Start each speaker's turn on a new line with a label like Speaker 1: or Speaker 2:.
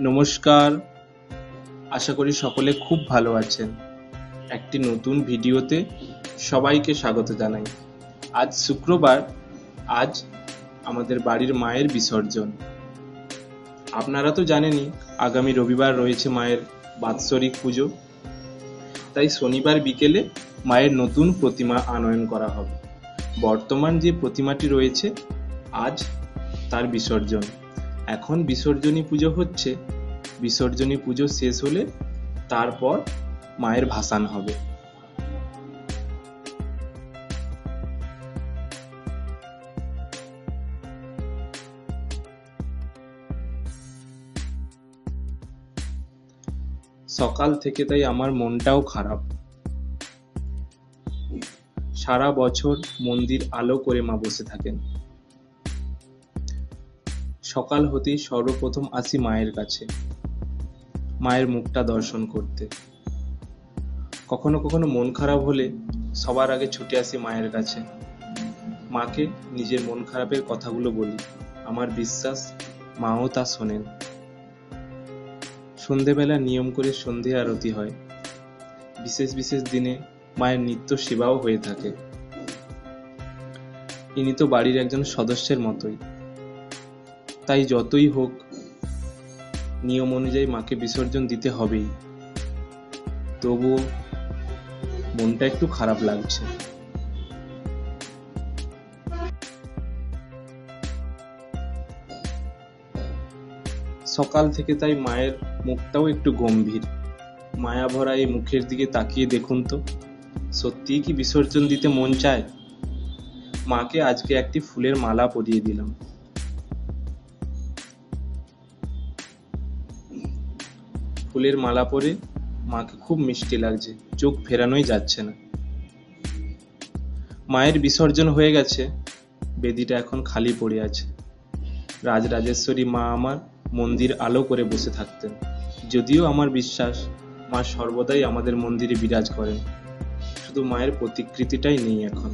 Speaker 1: নমস্কার। আশা করি সকলে খুব ভালো আছেন। একটি নতুন ভিডিওতে সবাইকে স্বাগত জানাই। আজ শুক্রবার, আজ আমাদের বাড়ির মায়ের বিসর্জন। আপনারা তো জানেনই, আগামী রবিবার রয়েছে মায়ের বাৎসরিক পুজো। তাই শনিবার বিকেলে মায়ের নতুন প্রতিমা আনয়ন করা হবে। বর্তমান যে প্রতিমাটি রয়েছে, আজ তার বিসর্জন। এখন বিসর্জনী পুজো হচ্ছে। বিসর্জনী পুজো শেষ হলে তারপর মায়ের ভাসান হবে। সকাল থেকে তাই আমার মনটাও খারাপ। সারা বছর মন্দির আলো করে মা বসে থাকেন। সকাল হতেই সর্বপ্রথম আসি মায়ের কাছে। মায়ের মুখটা দর্শন করতে। কখনো কখনো মন খারাপ হলে সবার আগে ছুটে আসি মায়ের কাছে। মাকে নিজের মন খারাপের কথাগুলো বলি। আমার বিশ্বাস, মাও তা শোনেন। সন্ধেবেলা নিয়ম করে সন্ধে আরতি হয়। বিশেষ বিশেষ দিনে মায়ের নিত্য সেবাও হয়ে থাকে। ইনি তো বাড়ির একজন সদস্যের মতোই। তাই যতই হোক, নিয়ম অনুযায়ী মাকে বিসর্জন দিতে হবেই। তবুও মনটা একটু খারাপ লাগছে। সকাল থেকে তাই মায়ের মুখটাও একটু গম্ভীর। মায়া ভরা এই মুখের দিকে তাকিয়ে দেখুন তো, সত্যিই কি বিসর্জন দিতে মন চায়? মাকে আজকে একটি ফুলের মালা পরিয়ে দিলাম। ফুলের মালা পরে মাকে খুব মিষ্টি লাগছে, চোখ ফেরানোই যাচ্ছে না। মায়ের বিসর্জন হয়ে গেছে, বেদিটা এখন খালি পড়ে আছে। রাজরাজেশ্বরী মা আমার মন্দির আলো করে বসে থাকতেন। যদিও আমার বিশ্বাস, মা সর্বদাই আমাদের মন্দিরে বিরাজ করেন। শুধু মায়ের প্রতিকৃতিটাই নেই এখন।